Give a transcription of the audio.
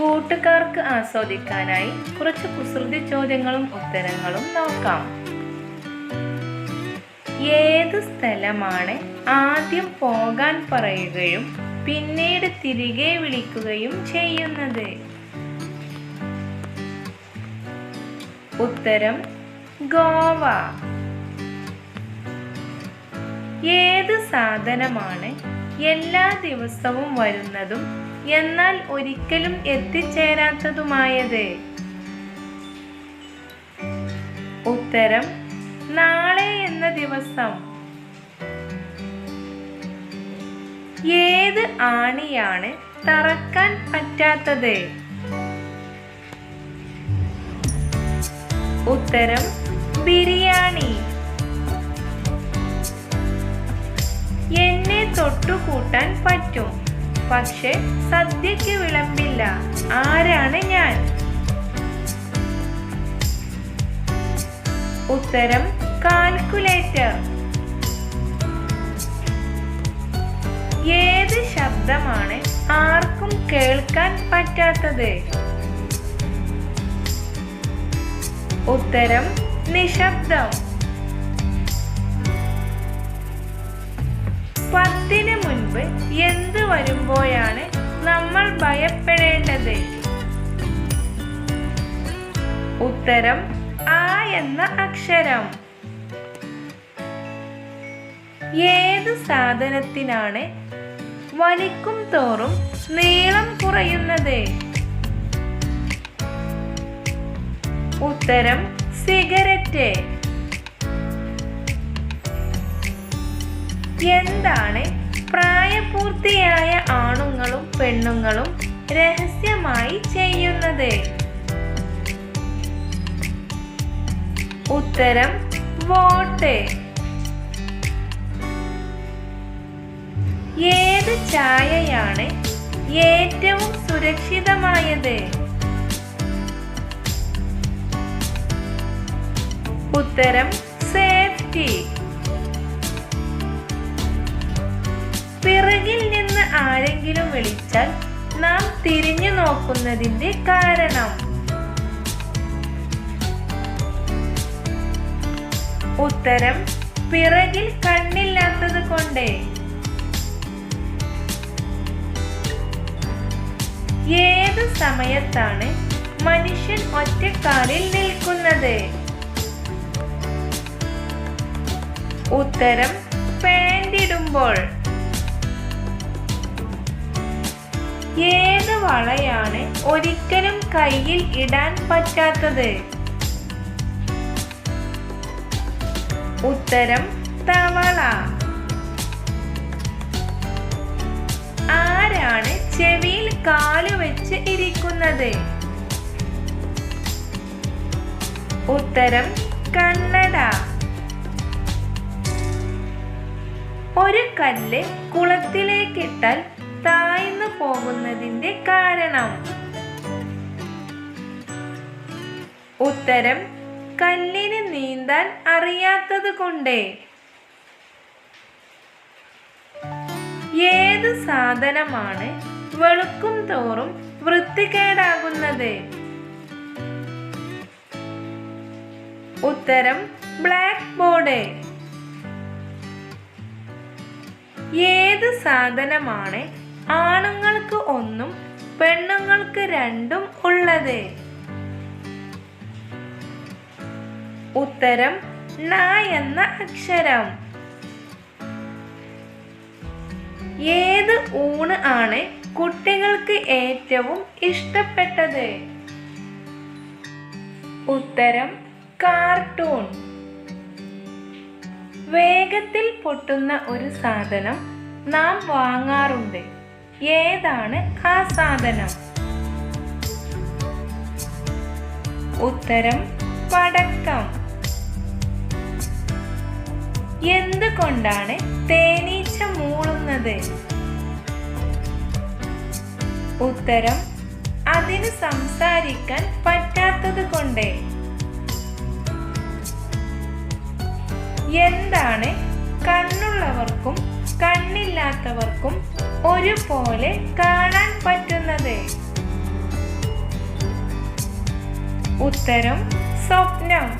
കൂട്ടുകാർക്ക് ആസ്വദിക്കാനായി കുറച്ച് കുസൃതി ചോദ്യങ്ങളും ഉത്തരങ്ങളും നോക്കാം. ഏത് സ്ഥലമാണ് ആദ്യം പോകാൻ പറയുകയും പിന്നീട് തിരികെ വിളിക്കുകയും ചെയ്യുന്നത്? ഉത്തരം ഗോവ. ഏത് സാധനമാണ് എല്ലാ ദിവസവും വരുന്നതും എന്നാൽ ഒരിക്കലും എത്തിച്ചേരാത്തതുമായത്? ഉത്തരം നാളെ എന്ന ദിവസം. ഏത് ആണിയാണ് തറക്കാൻ പറ്റാത്തത്? ഉത്തരം ബിരിയാണി. എന്നെ തൊട്ടുകൂട്ടാൻ പറ്റും. പക്ഷെ സദ്യക്ക് വിളമ്പില്ല. ആരാണ് ഞാൻ? ഉത്തരം കാൽക്കുലേറ്റർ. ഏത് ശബ്ദമാണ് ആർക്കും കേൾക്കാൻ പറ്റാത്തത്? ഉത്തരം നിശബ്ദം. പത്തിന് മുൻപ് എന്ത് വരുമ്പോഴാണ് നമ്മൾ ഭയപ്പെടേണ്ടത്? ഉത്തരം ആ എന്ന അക്ഷരം. ഏത് സാധനത്തിനാണ് വലിക്കും തോറും നീളം കുറയുന്നത്? ഉത്തരം സിഗരറ്റ്. എന്താണ് പ്രായപൂർത്തിയായ ആണുങ്ങളും പെണ്ണുങ്ങളും രഹസ്യമായി ചെയ്യുന്നത്? ഉത്തരം വോട്ട്. ഏത് ചായയാണ് ഏറ്റവും സുരക്ഷിതമായത്? ഉത്തരം സേഫ്റ്റി. തിരിഞ്ഞു നോക്കുന്നതിന്റെ കാരണം. ഉത്തരം പിറകിൽ കണ്ണില്ലാത്തത് കൊണ്ട്. ഏത് സമയത്താണ് മനുഷ്യൻ ഒറ്റക്കാലിൽ നിൽക്കുന്നത്? ഉത്തരം ഏത് വളയാണ് ഒരിക്കലും കയ്യിൽ ഇടാൻ പറ്റാത്തത്. ഉത്തരം തവള ആരാണ് ചെവിയിൽ കാൽ വെച്ച് ഇരിക്കുന്നത്? ഉത്തരം കണ്ണട. ഒരു കല്ല് കുളത്തിലേക്കിട്ടാൽ താഴ്ന്നു പോകുന്നതിന്റെ കാരണം. ഉത്തരം കല്ലിന് നീന്താൻ അറിയാത്തത് കൊണ്ട്. ഏത് സാധനമാണ് വെളുക്കും തോറും വൃത്തികേടാകുന്നത്? ഉത്തരം ബ്ലാക്ക് ബോർഡ്. ഏത് സാധനമാണ് ആണുങ്ങൾക്ക് ഒന്നും പെണ്ണുങ്ങൾക്ക് രണ്ടും ഉള്ളത്. ഉത്തരം ന എന്ന അക്ഷരം. ഏത് ഊണ് ആണ് കുട്ടികൾക്ക് ഏറ്റവും ഇഷ്ടപ്പെട്ടത്? ഉത്തരം കാർട്ടൂൺ. വേഗത്തിൽ പൊട്ടുന്ന ഒരു സാധനം നാം വാങ്ങാറുണ്ട്. ഏതാണ് ആ സാധനം? ഉത്തരം പടക്കം എന്തുകൊണ്ടാണ് തേനീച്ച മൂളുന്നത്? ഉത്തരം അതിന് സംസാരിക്കാൻ പറ്റാത്തത് കൊണ്ട്. എന്താണ് കണ്ണുള്ളവർക്കും കണ്ണില്ലാത്തവർക്കും ഒരുപോലെ കാണാൻ പറ്റുന്നത്? ഉത്തരം സ്വപ്നം.